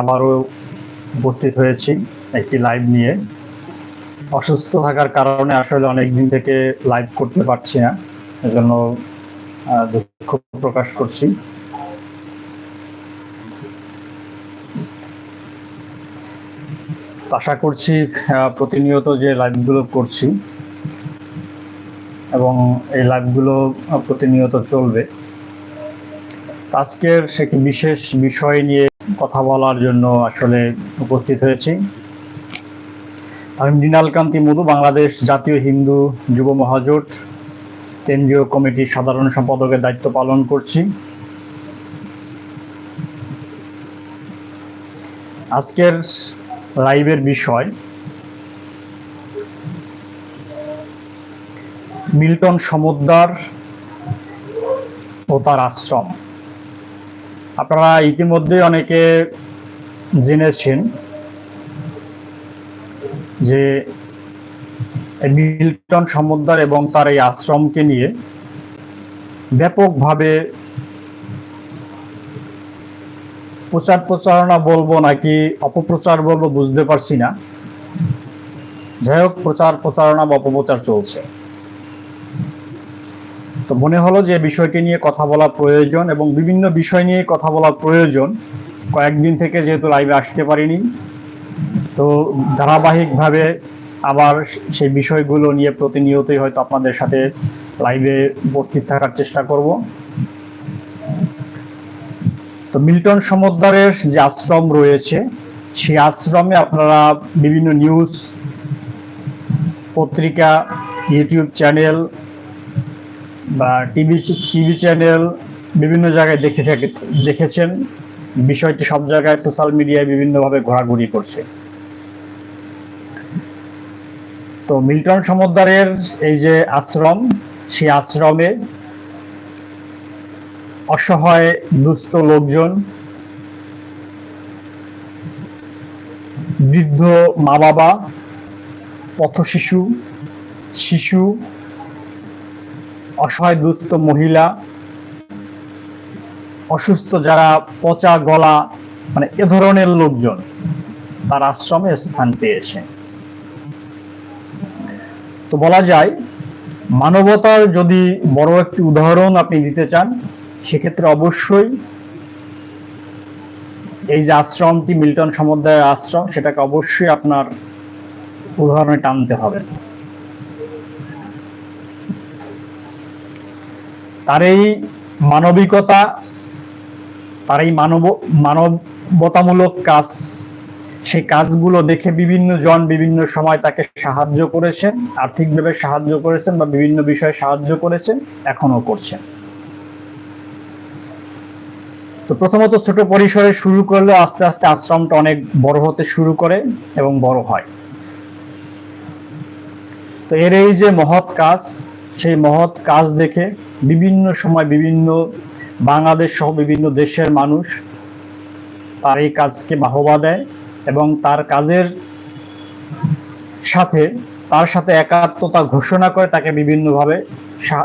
আবারও উপস্থিত হয়েছি একটি লাইভ নিয়ে। অসুস্থ থাকার কারণে আসলে অনেক দিন থেকে লাইভ করতে পারছি না, এজন্য দুঃখ প্রকাশ করছি। আশা করছি প্রতিনিয়ত যে লাইভগুলো করছি এবং এই লাইভগুলো প্রতিনিয়ত চলবে। আজকের সে বিশেষ বিষয় নিয়ে কথা বলার জন্য আসলে উপস্থিত হয়েছি। আমি মৃণালকান্তি মধু, বাংলাদেশ জাতীয় হিন্দু যুব মহাজোট, কেন্দ্রীয় কমিটির সাধারণ সম্পাদকের দায়িত্ব পালন করছি। আজকের লাইভের বিষয়, মিল্টন সমুদ্র ও তার আশ্রম। আপনারা ইতিমধ্যে অনেকে জেনেছেন যে মিল্টন সমুদ্র এবং তার এই আশ্রমকে নিয়ে ব্যাপকভাবে প্রচার প্রচারণা বলব নাকি অপপ্রচার বলব বুঝতে পারছি না। যাই হোক, প্রচার প্রচারণা বা অপপ্রচার চলছে। তো মনে হলো যে বিষয়টি নিয়ে কথা বলা প্রয়োজন এবং বিভিন্ন বিষয় নিয়ে কথা বলা প্রয়োজন। কয়েকদিন থেকে যেহেতু লাইভে আসতে পারিনি, তো ধারাবাহিকভাবে আবার সেই বিষয়গুলো নিয়ে প্রতিনিয়তই হয়তো আপনাদের সাথে লাইভে উপস্থিত থাকার চেষ্টা করব। তো মিল্টন সমুদ্রের যে আশ্রম রয়েছে, সেই আশ্রমে আপনারা বিভিন্ন নিউজ পত্রিকা ইউটিউব চ্যানেল বা টিভি টিভি চ্যানেল বিভিন্ন জায়গায় দেখে থাকে, দেখেছেন। বিষয়টি সব জায়গায় সোশ্যাল মিডিয়ায় বিভিন্নভাবে ঘোরাঘুরি করছে। তো মিল্টন সমুদ্রের এই যে আশ্রম, সেই আশ্রমে অসহায়, দুস্থ লোকজন, বৃদ্ধ মা বাবা পথ শিশু শিশু অসহায় দুস্থ মহিলা, অসুস্থ যারা পচা গলা মানে এ ধরনের লোকজন, তার আশ্রমে স্থান পেয়েছে। তো বলা যায়, মানবতার যদি বড় একটি উদাহরণ আপনি দিতে চান, সেক্ষেত্রে অবশ্যই এই যে আশ্রমটি মিল্টন সমুদায়ের আশ্রম, সেটাকে অবশ্যই আপনার উদাহরণে টানতে হবে। তার এই মানবিকতা তার এই মানব, মানবতামূলক কাজ। সেই কাজগুলো দেখে বিভিন্ন জন বিভিন্ন সময় তাকে সাহায্য করেছেন, আর্থিকভাবে সাহায্য করেছেন বা বিভিন্ন বিষয়ে সাহায্য করেছেন এখনও করছেন। তো প্রথমত ছোট পরিসরে শুরু করলে আস্তে আস্তে আশ্রমটা অনেক বড় হতে শুরু করে এবং বড় হয়। তো এর এই যে মহৎ কাজ সেই মহৎ কাজ দেখে বিভিন্ন সময় বিভিন্ন বাংলাদেশ সহ বিভিন্ন দেশের মানুষ তার এই কাজকে বাহবা দেয় এবং তার কাজের সাথে, তার সাথে একাত্মতা ঘোষণা করে তাকে বিভিন্নভাবে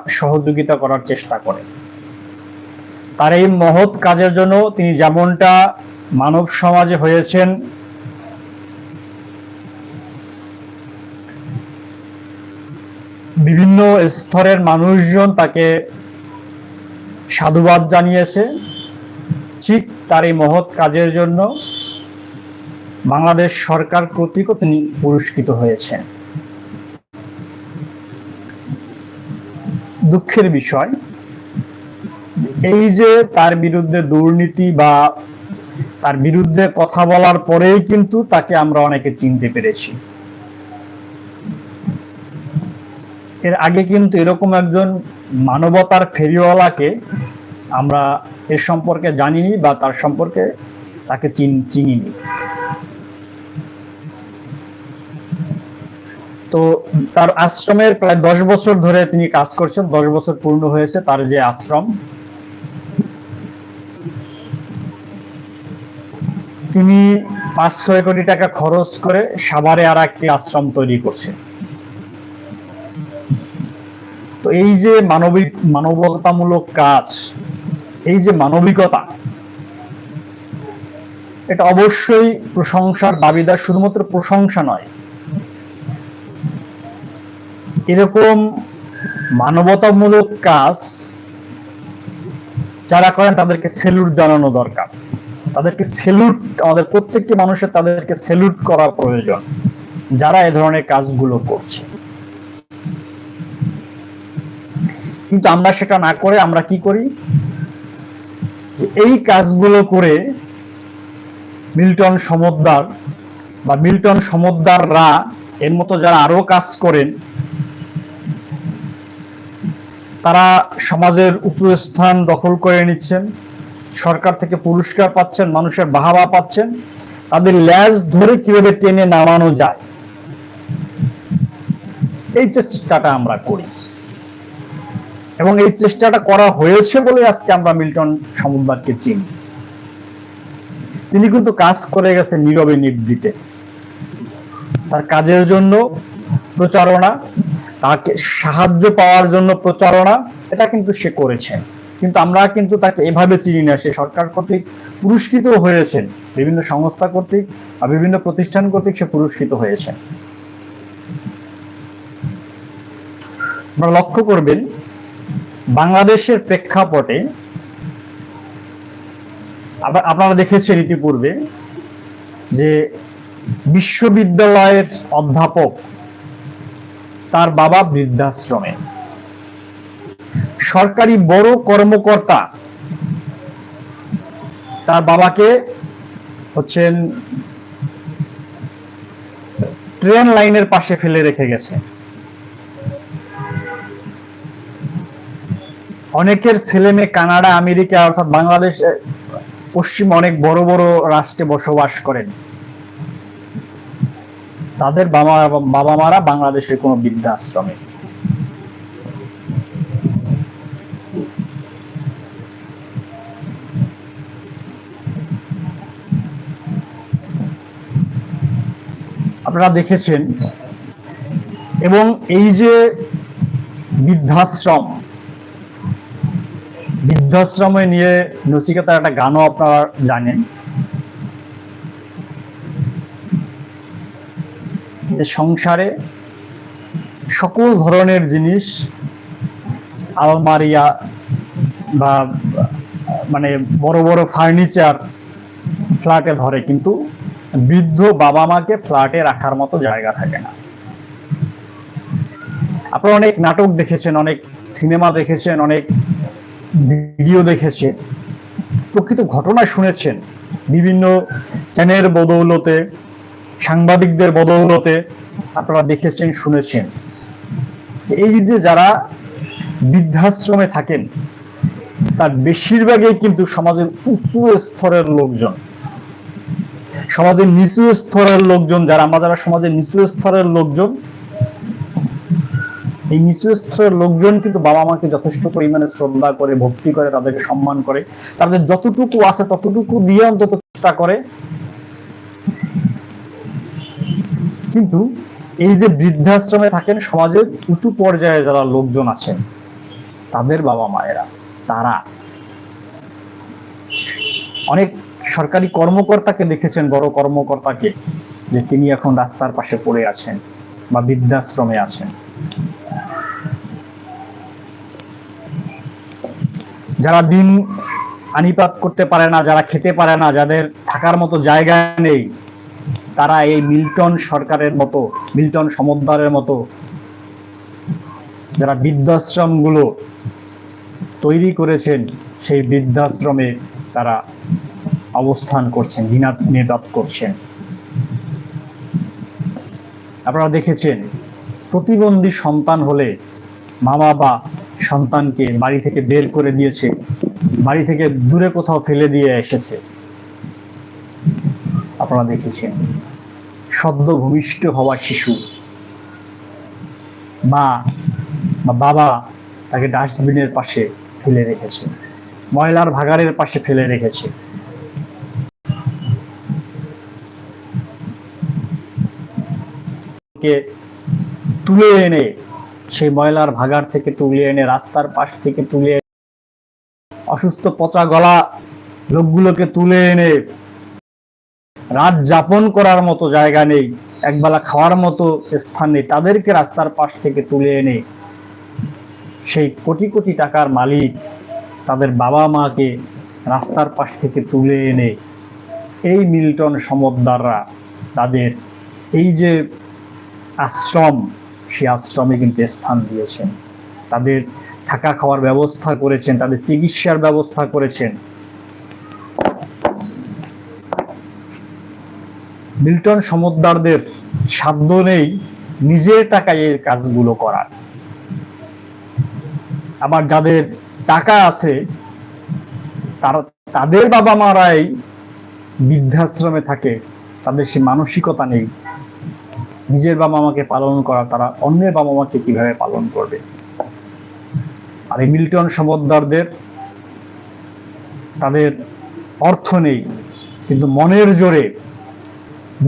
সহযোগিতা করার চেষ্টা করে। তার এই মহৎ কাজের জন্য তিনি যেমনটা মানব সমাজে হয়েছেন বিভিন্ন স্তরের মানুষজন তাকে সাধুবাদ জানিয়েছে। ঠিক তার এই মহৎ কাজের জন্য বাংলাদেশ সরকার কর্তৃকও তিনি পুরস্কৃত হয়েছেন। দুঃখের বিষয়, এই যে তার বিরুদ্ধে দুর্নীতি বা তার বিরুদ্ধে কথা বলার পরেই কিন্তু তাকে আমরা অনেকে চিনতে পেরেছি। এর আগে কিন্তু এরকম একজন মানবতার ফেরিওয়ালাকে আমরা এর সম্পর্কে জানিনি বা তার সম্পর্কে তাকে চিন- চিনিনি। তো তার আশ্রমের প্রায় দশ বছর ধরে তিনি কাজ করছেন, দশ বছর পূর্ণ হয়েছে তার যে আশ্রম। তিনি পাঁচ ছয় কোটি টাকা খরচ করে সাভারে আর একটি আশ্রম তৈরি করছে তো এই যে মানবিক, মানবতামূলক কাজ, এই যে মানবিকতা, এটা অবশ্যই প্রশংসার দাবিদার শুধুমাত্র প্রশংসা নয়। এরকম মানবতামূলক কাজ যারা করেন, তাদেরকে সেলুট জানানো দরকার। তাদেরকে সেলুট, আমাদের প্রত্যেকটি মানুষের তাদেরকে সেলুট করা প্রয়োজন, যারা এ ধরনের কাজগুলো করছে। কিন্তু আমরা সেটা না করে আমরা কি করি? যে এই কাজগুলো করে মিল্টন সমদ্দার বা মিল্টন সমদ্দাররা, এর মতো যারা আরও কাজ করেন, তারা সমাজের উঁচু স্থান দখল করে নিচ্ছেন, সরকার থেকে পুরস্কার পাচ্ছেন, মানুষের বাহাবা পাচ্ছেন, তাদের ল্যাজ ধরে কীভাবে টেনে নামানো যায়? এই চেষ্টাটা আমরা করি। এবং এই চেষ্টাটা করা হয়েছে বলে আজকে আমরা মিল্টন সমুদ্রকে চিনি। তিনি কিন্তু কাজ করে গেছেন নীরবে নিবৃতে। তার কাজের জন্য প্রচারণা, তাকে সাহায্য পাওয়ার জন্য প্রচারণা, এটা কিন্তু সে করেছেন কিন্তু আমরা কিন্তু তাকে এভাবে চিনি না। সে সরকার কর্তৃক পুরস্কৃত হয়েছেন। বিভিন্ন সংস্থা কর্তৃক বা বিভিন্ন প্রতিষ্ঠান কর্তৃক সে পুরস্কৃত হয়েছেন আপনারা লক্ষ্য করবেন বাংলাদেশের প্রেক্ষাপটে আপনারা দেখেছেন ইতিপূর্বে যে বিশ্ববিদ্যালয়ের অধ্যাপক তার বাবা বৃদ্ধাশ্রমে। সরকারি বড় কর্মকর্তা তার বাবাকে হচ্ছেন ট্রেন লাইনের পাশে ফেলে রেখে গেছে। অনেকের ছেলে মেয়ে কানাডা, আমেরিকা অর্থাৎ বাংলাদেশ পশ্চিম অনেক বড় বড় রাষ্ট্রে বসবাস করেন। তাদের বাবা বাবা মারা বাংলাদেশের কোনো বৃদ্ধাশ্রমে। আপনারা দেখেছেন, এবং এই যে বৃদ্ধাশ্রম বৃদ্ধাশ্রমে নিয়ে নচিকেতার একটা গানও আপনারা জানেন। সংসারে সকল ধরনের জিনিস, আলমারিয়া বা মানে বড় বড় ফার্নিচার ফ্ল্যাটে ধরে, কিন্তু বৃদ্ধ বাবা মাকে ফ্ল্যাটে রাখার মতো জায়গা থাকে না। আপনারা অনেক নাটক দেখেছেন, অনেক সিনেমা দেখেছেন, অনেক ভিডিও দেখেছেন, প্রকৃত ঘটনা শুনেছেন, বিভিন্ন চ্যানেলের বদৌলতে, সাংবাদিকদের বদৌলতে আপনারা দেখেছেন, শুনেছেন। এই যে যারা বৃদ্ধাশ্রমে থাকেন, তার বেশিরভাগই কিন্তু সমাজের উঁচু স্তরের লোকজন। সমাজের নিচু স্তরের লোকজন, যারা আমরা যারা সমাজের নিচু স্তরের লোকজন এই নিচু স্তরের লোকজন কিন্তু বাবা মাকে যথেষ্ট পরিমাণে শ্রদ্ধা করে, ভক্তি করে, তাদেরকে সম্মান করে। তাদের যতটুকু আছে ততটুকু দিয়ে অন্তত চেষ্টা করে। কিন্তু এই যে বৃদ্ধাশ্রমে থাকেন, সমাজের উঁচু পর্যায়ে যারা লোকজন আছেন, তাদের বাবা মায়েরা তারা অনেক সরকারি কর্মকর্তাকে দেখেছেন, বড় কর্মকর্তাকে, যে তিনি এখন রাস্তার পাশে পড়ে আছেন বা বৃদ্ধাশ্রমে আছেন। যারা দিন আনিপাত করতে পারে না, যারা খেতে পারে না, যাদের থাকার মতো জায়গা নেই, তারা এই মিল্টন সরকারের মতো, মিল্টন সমুদ্রের মতো, যারা বৃদ্ধাশ্রমগুলো তৈরি করেছেন, সেই বৃদ্ধাশ্রমে তারা অবস্থান করছেন দিনাত করছেন। আপনারা দেখেছেন, প্রতিবন্ধী সন্তান হলে মা বাবা সন্তানকে বাড়ি থেকে বের করে দিয়েছে, বাড়ি থেকে দূরে কোথাও ফেলে দিয়ে এসেছে। আপনারা দেখেছেন, সদ্য ভূমিষ্ঠ হওয়া শিশু। মা বা বাবা তাকে ডাস্টবিনের পাশে ফেলে রেখেছে, ময়লার ভাগাড়ের পাশে ফেলে রেখেছে। তুলে এনে সেই ময়লার ভাগার থেকে তুলে এনে রাস্তার পাশ থেকে তুলে অসুস্থ পচা গলা লোকগুলোকে তুলে এনে রাত যাপন করার মতো জায়গা নেই, একবেলা খাওয়ার মতো স্থান নেই। তাদেরকে রাস্তার পাশ থেকে তুলে এনে সেই কোটি কোটি টাকার মালিক তাদের বাবা মাকে রাস্তার পাশ থেকে তুলে এনে এই মিল্টন সমদ্দাররা তাদের এই যে আশ্রম সেই আশ্রমে কিন্তু স্থান দিয়েছেন। তাদের থাকা খাওয়ার ব্যবস্থা করেছেন, তাদের চিকিৎসার ব্যবস্থা করেছেন। মিল্টন সমদ্দারদের সাধ্য নেই নিজের টাকায় এই কাজগুলো করার। আবার যাদের টাকা আছে, তারা তাদের বাবা মারাই বৃদ্ধাশ্রমে থাকে, তাদের সে মানসিকতা নেই। নিজের বাবা মাকে পালন করা, তারা অন্যের বাবা মাকে কীভাবে পালন করবে? আর এই মিল্টন সমদ্দারদের তাদের অর্থ নেই, কিন্তু মনের জোরে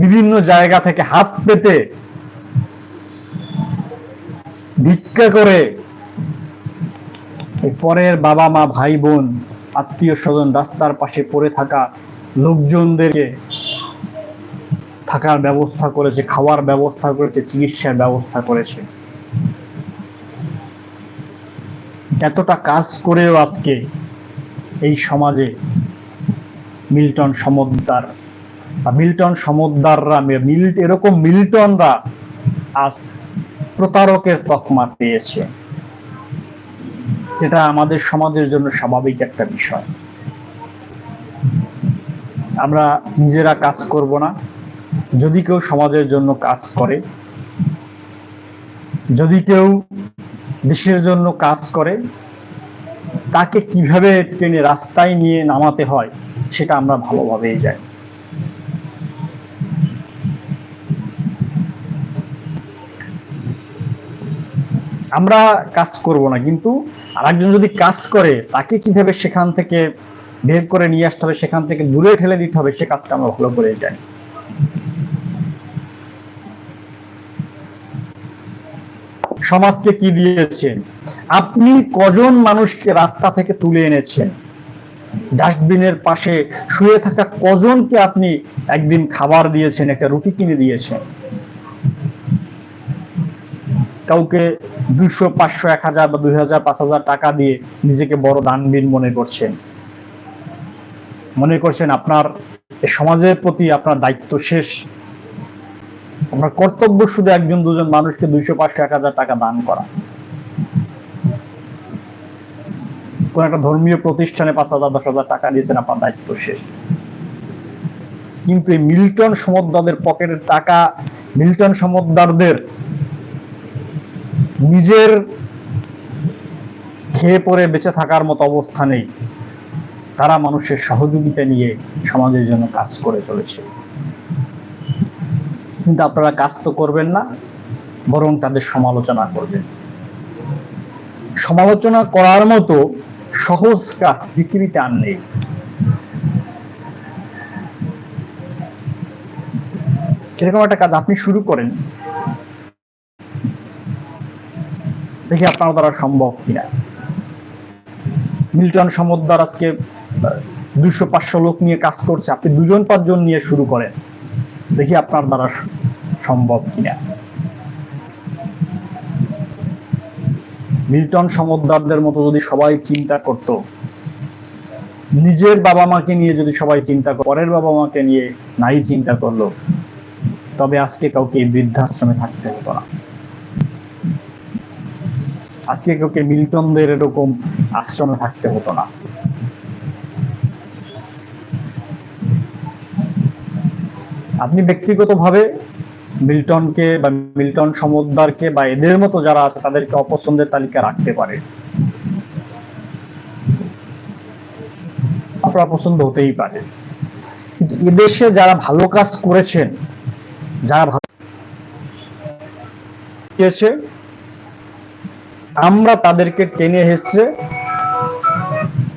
বিভিন্ন জায়গা থেকে হাত পেতে ভিক্ষা করে পরের বাবা মা ভাই বোন আত্মীয় স্বজন রাস্তার পাশে পড়ে থাকা লোকজনদেরকে থাকার ব্যবস্থা করেছে, খাওয়ার ব্যবস্থা করেছে, চিকিৎসার ব্যবস্থা করেছে। এতটা কাজ করেও আজকে এই সমাজে মিল্টন সমদ্দার বা মিল্টন সমদ্দাররা মিল এরকম মিল্টনরা আজ প্রতারকের তকমা পেয়েছে। এটা আমাদের সমাজের জন্য স্বাভাবিক একটা বিষয়। আমরা নিজেরা কাজ করব না। যদি কেউ সমাজের জন্য কাজ করে, যদি কেউ দেশের জন্য কাজ করে, তাকে কীভাবে টেনে রাস্তায় নিয়ে নামাতে হয়, সেটা আমরা ভালোভাবেই যাই আমরা কাজ করব না, কিন্তু আরেকজন যদি কাজ করে, তাকে কীভাবে সেখান থেকে বের করে নিয়ে আসতে হবে, সেখান থেকে দূরে ঠেলে দিতে হবে, সে কাজটা আমরা ভালো করে জানি। সমাজকে কি দিয়েছেন? আপনি কজন মানুষকে রাস্তা থেকে তুলে এনেছেন? ডাস্টবিনের পাশে শুয়ে থাকা কজনকে আপনি একদিন খাবার দিয়েছেন, একটা রুটি কিনে দিয়েছেন? কাউকে দুশো পাঁচশো, এক হাজার বা দুই হাজার, পাঁচ হাজার টাকা দিয়ে নিজেকে বড় দানবীর মনে করছেন? মনে করছেন আপনার সমাজের প্রতি আপনার দায়িত্ব শেষ। আপনার কর্তব্য শুধু একজন, দুজন মানুষকে দুইশো পাঁচশো এক হাজার টাকা দান করা। কোন একটা ধর্মীয় প্রতিষ্ঠানে পাঁচ হাজার, দশ হাজার টাকা দিয়েছেন, আপনার দায়িত্ব শেষ। কিন্তু এই মিল্টন সমদ্দারদের পকেটের টাকা, মিল্টন সমদ্দারদের নিজের খেয়ে পরে বেঁচে থাকার মতো অবস্থা নেই। তারা মানুষের সহযোগিতা নিয়ে সমাজের জন্য কাজ করে চলেছে। কিন্তু আপনারা কাজ তো করবেন না, বরং তাদের সমালোচনা করবেন। সমালোচনা করার মতো সহজ কাজ পৃথিবীতে আর নেই। এরকম একটা কাজ আপনি শুরু করেন, দেখি আপনার দ্বারা সম্ভব কিনা। মিল্টন সমুদ্র আজকে দুশো পাঁচশো লোক নিয়ে কাজ করছে, আপনি দুজন, পাঁচজন নিয়ে শুরু করেন। দেখি আপনার দ্বারা সম্ভব কিনা। মিল্টন সমুদ্রদের মতো যদি সবাই চিন্তা করত, নিজের বাবা মাকে নিয়ে যদি সবাই চিন্তা পরের বাবা মাকে নিয়ে নাই চিন্তা করল, তবে আজকে কাউকে বৃদ্ধাশ্রমে থাকতে হতো না। আজকে কাউকে মিল্টনদের এরকম আশ্রমে থাকতে হতো না। আপনি ব্যক্তিগতভাবে মিল্টনকে বা মিল্টন সমুদ্রকে বা এদের মতো যারা আছে, তাদেরকে অপছন্দের তালিকা রাখতে পারে। আপনার পছন্দ হতেই পারে। কিন্তু এদেশে যারা ভালো কাজ করেছেন, যারা ভালো আমরা তাদেরকে টেনে হেসে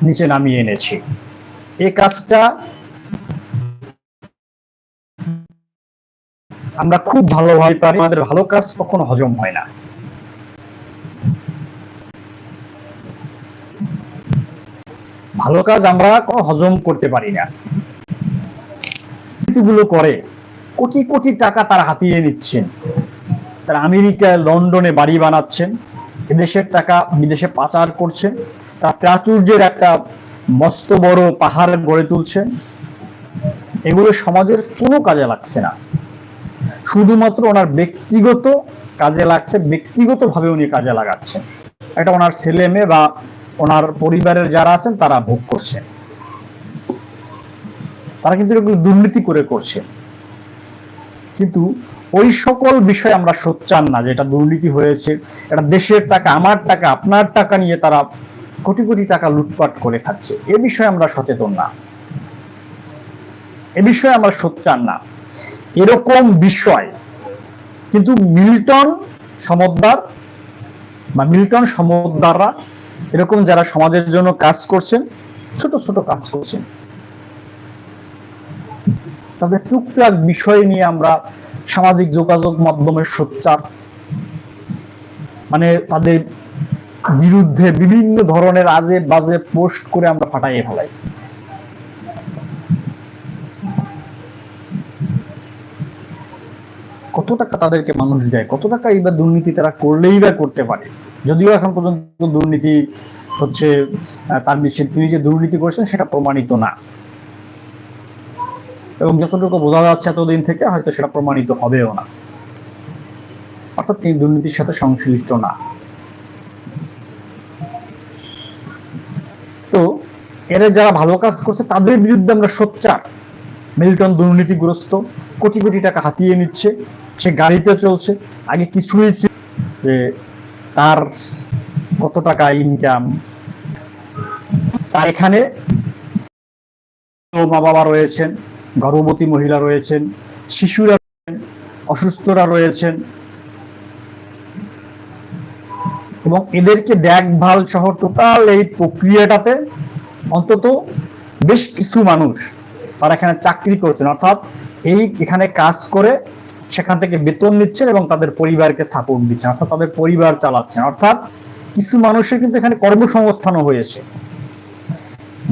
নিচে নামিয়ে এনেছি। এই কাজটা আমরা খুব ভালোভাবে পারি আমাদের ভালো কাজ কখনো হজম হয় না। ভালো কাজ আমরা হজম করতে পারি না। দুর্নীতিগুলো করে কোটি কোটি টাকা তারা হাতিয়ে নিচ্ছেন। তারা আমেরিকায় লন্ডনে বাড়ি বানাচ্ছেন এদেশের টাকা বিদেশে পাচার করছেন। তার প্রাচুর্যের একটা মস্ত বড় পাহাড় গড়ে তুলছেন। এগুলো সমাজের কোনো কাজে লাগছে না। শুধুমাত্র ওনার ব্যক্তিগত কাজে লাগছে, ব্যক্তিগতভাবে উনি কাজে লাগাচ্ছেন। একটা ওনার ছেলে মেয়ে বা ওনার পরিবারের যারা আছেন, তারা ভোগ করছেন। তারা কিন্তু এগুলো দুর্নীতি করে করছে। কিন্তু ওই সকল বিষয়ে আমরা সোচ্চার না যে এটা দুর্নীতি হয়েছে, এটা দেশের টাকা, আমার টাকা, আপনার টাকা নিয়ে তারা কোটি কোটি টাকা লুটপাট করে খাচ্ছে। এ বিষয়ে আমরা সচেতন না। এ বিষয়ে আমরা সোচ্চার না। এরকম বিষয়। কিন্তু মিল্টন সমদ্দার বা মিল্টন সমদ্দাররা এরকম যারা সমাজের জন্য কাজ করছেন, ছোট ছোট কাজ করছেন। তাদের টুকটাক বিষয় নিয়ে আমরা সামাজিক যোগাযোগ মাধ্যমে সোচ্চার। মানে তাদের বিরুদ্ধে বিভিন্ন ধরনের আজে বাজে পোস্ট করে আমরা ফাটাইয়ে ফেলাই। কত টাকা তাদেরকে মানুষ দেয়? কত টাকা এইবার দুর্নীতি তারা করলেই বা করতে পারে? যদিও এখন পর্যন্ত দুর্নীতি হচ্ছে তার বিষয়ে তিনি যে দুর্নীতি করেছেন সেটা প্রমাণিত না। এবং যতটুকু বোঝা যাচ্ছে এতদিন থেকে, হয়তো সেটা প্রমাণিত হবেও না। অর্থাৎ তিনি দুর্নীতির সাথে সংশ্লিষ্ট না। তো এরা যারা ভালো কাজ করছে, তাদের বিরুদ্ধে আমরা সোচ্চার। মিল্টন দুর্নীতিগ্রস্ত, কোটি কোটি টাকা হাতিয়ে নিচ্ছে। সে গাড়িতে চলছে। আগে কি শুনেছি যে তার কত টাকা ইনকাম তার এখানে মা বাবা রয়েছেন, গর্ভবতী মহিলা রয়েছেন, শিশুরা অসুস্থরা রয়েছেন। এবং এদেরকে দেখভাল সহ টোটাল এই প্রক্রিয়াটাতে অন্তত বেশ কিছু মানুষ তারা এখানে চাকরি করছেন। অর্থাৎ এই এখানে কাজ করে সেখান থেকে বেতন নিচ্ছেন এবং তাদের পরিবারকে সাপোর্ট দিচ্ছেন, অর্থাৎ তাদের পরিবার চালাচ্ছেন। অর্থাৎ কিছু মানুষের কিন্তু এখানে কর্মসংস্থানও হয়েছে।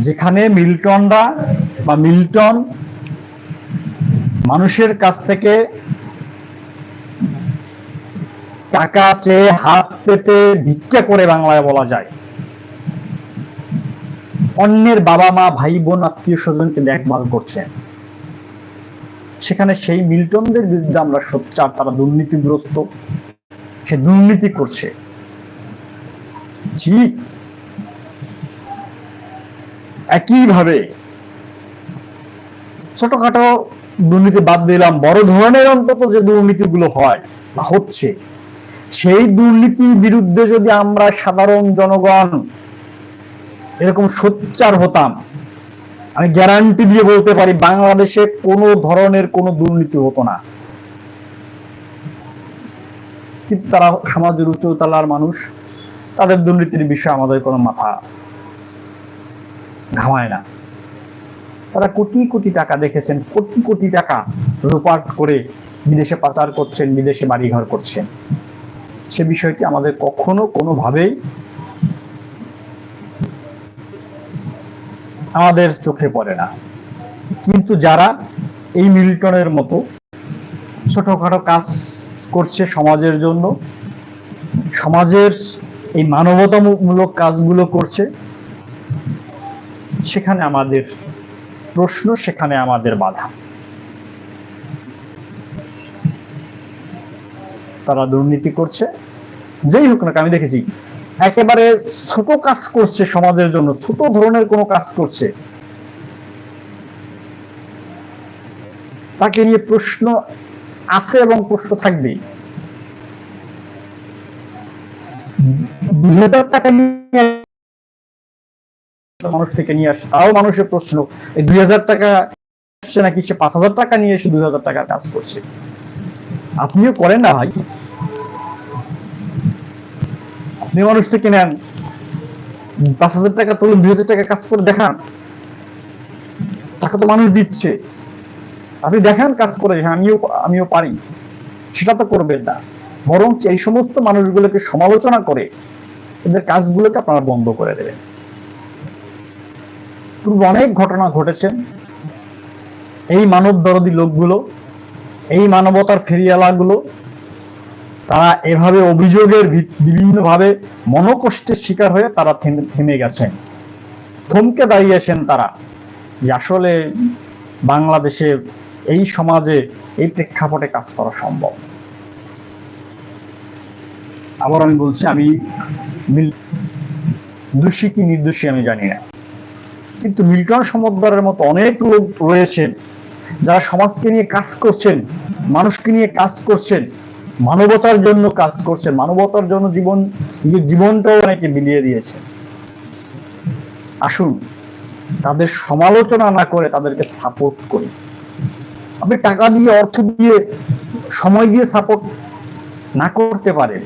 যেখানে মিল্টনরা বা মিল্টন মানুষের কাছ থেকে টাকা চেয়ে হাত পেতে ভিক্ষা করে বাংলায় বলা যায়। অন্যের বাবা মা ভাই বোন আত্মীয় স্বজনকে দেখভাল করছেন। সেখানে সেই মিল্টনদের বিরুদ্ধে আমরা সোচ্চার তারা দুর্নীতিগ্রস্ত। সে দুর্নীতি করছে। জি। একইভাবে ছোটখাটো দুর্নীতি বাদ দিলাম, বড় ধরনের অন্তত যে দুর্নীতিগুলো হয় বা হচ্ছে, সেই দুর্নীতির বিরুদ্ধে যদি আমরা সাধারণ জনগণ এরকম সোচ্চার হতাম আমি গ্যারান্টি দিয়ে বলতে পারি বাংলাদেশে কোনো ধরনের কোনো দুর্নীতি হতো না। কিন্তু তারা সমাজের উচ্চতলার মানুষ, তাদের দুর্নীতির বিষয়ে আমাদের কোনো মাথা ঘামায় না। তারা কোটি কোটি টাকা দেখেছেন, কোটি কোটি টাকা লোপাট করে বিদেশে পাচার করছেন, বিদেশে বাড়িঘর করছেন। সে বিষয়টি আমাদের কখনো কোনোভাবেই আমাদের চোখে পড়ে না। কিন্তু যারা এই মিল্টনের মতো ছোটখাটো কাজ করছে সমাজের জন্য, সমাজের এই মানবতামূলক কাজগুলো করছে, সেখানে আমাদের প্রশ্ন, সেখানে আমাদের বাধা। তারা দুর্নীতি করছে, যেই হোক না আমি দেখেছি একেবারে ছোট কাজ করছে সমাজের জন্য, ছোট ধরনের কোনো কাজ করছে। তাকে নিয়ে প্রশ্ন আছে এবং প্রশ্ন টাকা নিয়ে মানুষ থেকে নিয়ে আসে, তাও মানুষের প্রশ্ন, এই দুই হাজার টাকা আসছে নাকি সে পাঁচ হাজার টাকা নিয়ে এসে দুই হাজার টাকার কাজ করছে? আপনিও করেন না ভাই। আপনি মানুষ থেকে নেন পাঁচ হাজার টাকা তুলুন, দুই হাজার টাকা কাজ করে দেখান। টাকা তো মানুষ দিচ্ছে। আপনি দেখান কাজ করে হ্যাঁ আমিও আমিও পারি। সেটা তো করবেন না। বরং এই সমস্ত মানুষগুলোকে সমালোচনা করে এদের কাজগুলোকে আপনারা বন্ধ করে দেবেন। অনেক ঘটনা ঘটেছে। এই মানব দরদি লোকগুলো, এই মানবতার ফেরিয়ালাগুলো তারা এভাবে অভিযোগের ভিত- বিভিন্নভাবে মনোকষ্টের শিকার হয়ে তারা থেমে- গেছেন। থমকে দাঁড়িয়েছেন তারা আসলে বাংলাদেশের এই সমাজে এই প্রেক্ষাপটে কাজ করা সম্ভব। আবার আমি বলছি, আমি দোষী কি নির্দোষী আমি জানি না। কিন্তু মিল্টন সমদ্দারের মতো অনেক লোক রয়েছেন, যারা সমাজকে নিয়ে কাজ করছেন, মানুষকে নিয়ে কাজ করছেন মানবতার জন্য কাজ করছেন মানবতার জন্য জীবন, নিজের জীবনটাও অনেকে বিলিয়ে দিয়েছে। আসুন, তাদের সমালোচনা না করে তাদেরকে সাপোর্ট করি। আপনি টাকা দিয়ে, অর্থ দিয়ে, সময় দিয়ে সাপোর্ট না করতে পারেন।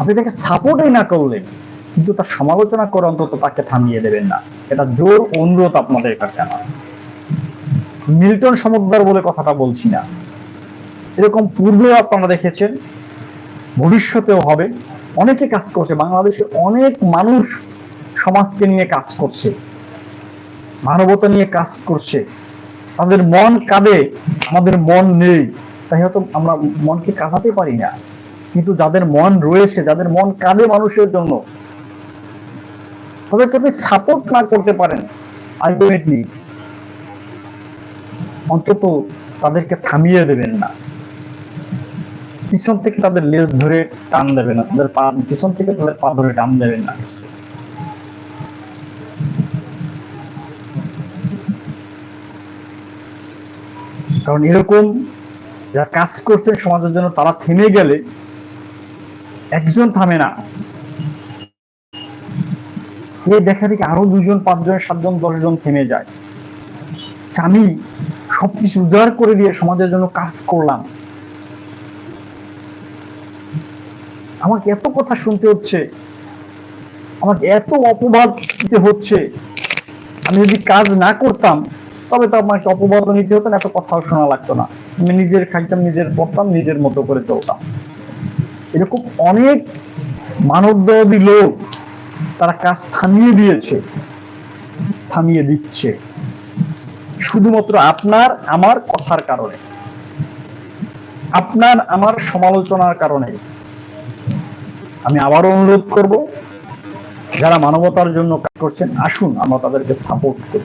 আপনি তাকে সাপোর্টই না করলেন, কিন্তু তার সমালোচনা করে অন্তত তাকে থামিয়ে দেবেন না। এটা জোর অনুরোধ আপনাদের কাছে আমার। মিল্টন সমুদ্র বলে কথাটা বলছি না। এরকম পূর্বেও আপনারা দেখেছেন, ভবিষ্যতেও হবে। অনেকে কাজ করছে, বাংলাদেশে অনেক মানুষ সমাজকে নিয়ে কাজ করছে, মানবতা নিয়ে কাজ করছে। তাদের মন কাঁদে, আমাদের মন নেই। তাই হয়তো আমরা মনকে কাঁদাতে পারি না। কিন্তু যাদের মন রয়েছে, যাদের মন কাঁদে মানুষের জন্য, তাদেরকে আপনি সাপোর্ট না করতে পারেন। আলটিমেটলি অন্তত তাদেরকে থামিয়ে দেবেন না। পিছন থেকে তাদের লেজ ধরে টান দেবেন না, তাদের পা পিছন থেকে তাদের পা ধরে টান দেবেন না। কারণ এরকম যারা কাজ করছেন সমাজের জন্য, তারা থেমে গেলে একজন থামে না। এই দেখা দেখি আরও দুজন, পাঁচজন, সাতজন, দশজন থেমে যায়। আমি সবকিছু উজাড় করে দিয়ে সমাজের জন্য কাজ করলাম। আমাকে এত কথা শুনতে হচ্ছে, আমাকে এত অপবাদ দিতে হচ্ছে। আমি যদি কাজ না করতাম, তবে তো আমাকে অপবাদ নিতে হতো না, এত কথাও শোনা লাগতো না। আমি নিজের খাইতাম, নিজের পড়তাম, নিজের মতো করে চলতাম। এরকম অনেক মানবদী লোক তারা কাজ থামিয়ে দিয়েছে, থামিয়ে দিচ্ছে। শুধুমাত্র আপনার, আমার কথার কারণে। আপনার, আমার সমালোচনার কারণে। আমি আবারও অনুরোধ করব, যারা মানবতার জন্য কাজ করছেন, আসুন, আমরা তাদেরকে সাপোর্ট করি।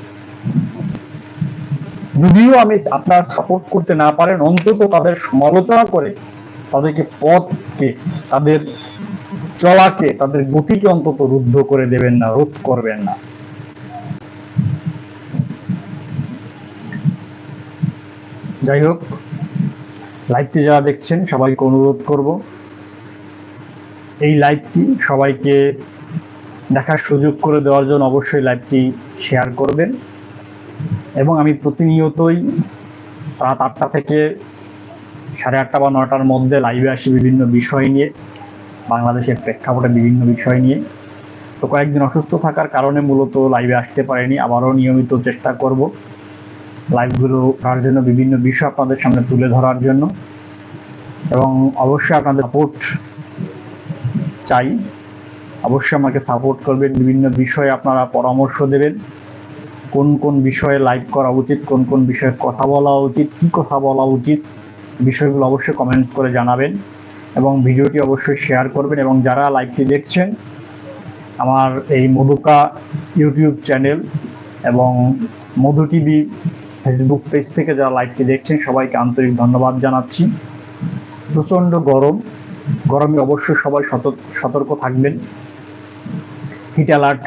যদিও আমি আপনার সাপোর্ট করতে না পারেন, অন্তত তাদের সমালোচনা করে, তাদেরকে পথকে, তাদের চলাকে, তাদের গতিকে অন্তত রুদ্ধ করে দেবেন না, রোধ করবেন না। যাই হোক লাইভটি যারা দেখছেন, সবাইকে অনুরোধ করব, এই লাইভটি সবাইকে দেখার সুযোগ করে দেওয়ার জন্য অবশ্যই লাইভটি শেয়ার করবেন। এবং আমি প্রতিনিয়তই রাত আটটা থেকে সাড়ে আটটা বা নটার মধ্যে লাইভে আসি বিভিন্ন বিষয় নিয়ে, বাংলাদেশের প্রেক্ষাপটে বিভিন্ন বিষয় নিয়ে। তো কয়েকদিন অসুস্থ থাকার কারণে মূলত লাইভে আসতে পারিনি, আবারও নিয়মিত চেষ্টা করব। লাইভগুলো করার জন্য বিভিন্ন বিষয় আপনাদের সামনে তুলে ধরার জন্য। এবং অবশ্যই আপনাদের সাপোর্ট চাই। অবশ্যই আমাকে সাপোর্ট করবেন, বিভিন্ন বিষয়ে আপনারা পরামর্শ দেবেন। কোন কোন বিষয়ে লাইভ করা উচিত, কোন কোন বিষয়ে কথা বলা উচিত, কি কথা বলা উচিত, বিষয়গুলো অবশ্যই কমেন্টস করে জানাবেন। এবং ভিডিওটি অবশ্যই শেয়ার করবেন। এবং যারা লাইভটি দেখছেন, আমার এই মধুকা ইউটিউব চ্যানেল এবং মধু টিভি ফেসবুক পেজ থেকে যারা লাইভটি দেখছেন, সবাইকে আন্তরিক ধন্যবাদ জানাচ্ছি। প্রচণ্ড গরম। গরমে অবশ্যই সবাই সতর্ক থাকবেন। হিট অ্যালার্ট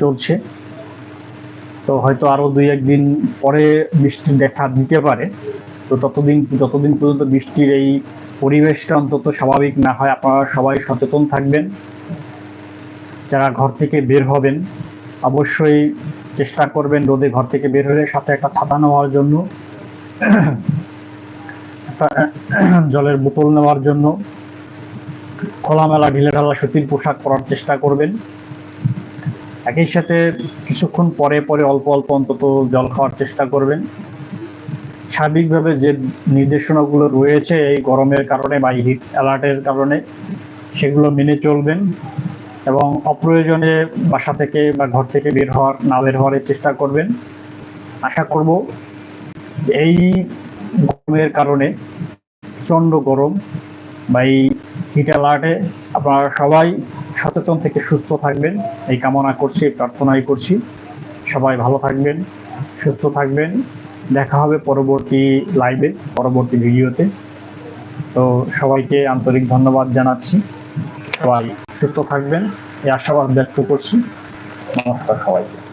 চলছে। তো হয়তো আরও দুই একদিন পরে বৃষ্টি দেখা দিতে পারে। তো ততদিন, যতদিন পর্যন্ত বৃষ্টির এই পরিবেশটা অন্তত স্বাভাবিক না হয়, আপনারা সবাই সচেতন থাকবেন। যারা ঘর থেকে বের হবেন, অবশ্যই চেষ্টা করবেন রোদে ঘর থেকে বের হলে সাথে একটা ছাতা নেওয়ার জন্য। একটা জলের বোতল নেওয়ার জন্য। খোলামেলা ঢিলে ঢালা সুতির পোশাক পরার চেষ্টা করবেন। একই সাথে কিছুক্ষণ পরে পরে অল্প অল্প অন্তত জল খাওয়ার চেষ্টা করবেন। সার্বিকভাবে যে নির্দেশনাগুলো রয়েছে এই গরমের কারণে বা হিট অ্যালার্টের কারণে সেগুলো মেনে চলবেন। এবং অপ্রয়োজনে বাসা থেকে বা ঘর থেকে বের হওয়ার, না বের হওয়ার চেষ্টা করবেন। আশা করব এই গরমের কারণে প্রচণ্ড গরম বা এই হিট অ্যালার্টে আপনারা সবাই সচেতন থেকে সুস্থ থাকবেন। এই কামনা করছি, প্রার্থনাই করছি। সবাই ভালো থাকবেন, সুস্থ থাকবেন। দেখা হবে পরবর্তী লাইভে পরবর্তী ভিডিওতে তো সবাইকে আন্তরিক ধন্যবাদ জানাচ্ছি। সবাই সুস্থ থাকবেন। এই আশাবাদ ব্যক্ত করছি। নমস্কার সবাইকে।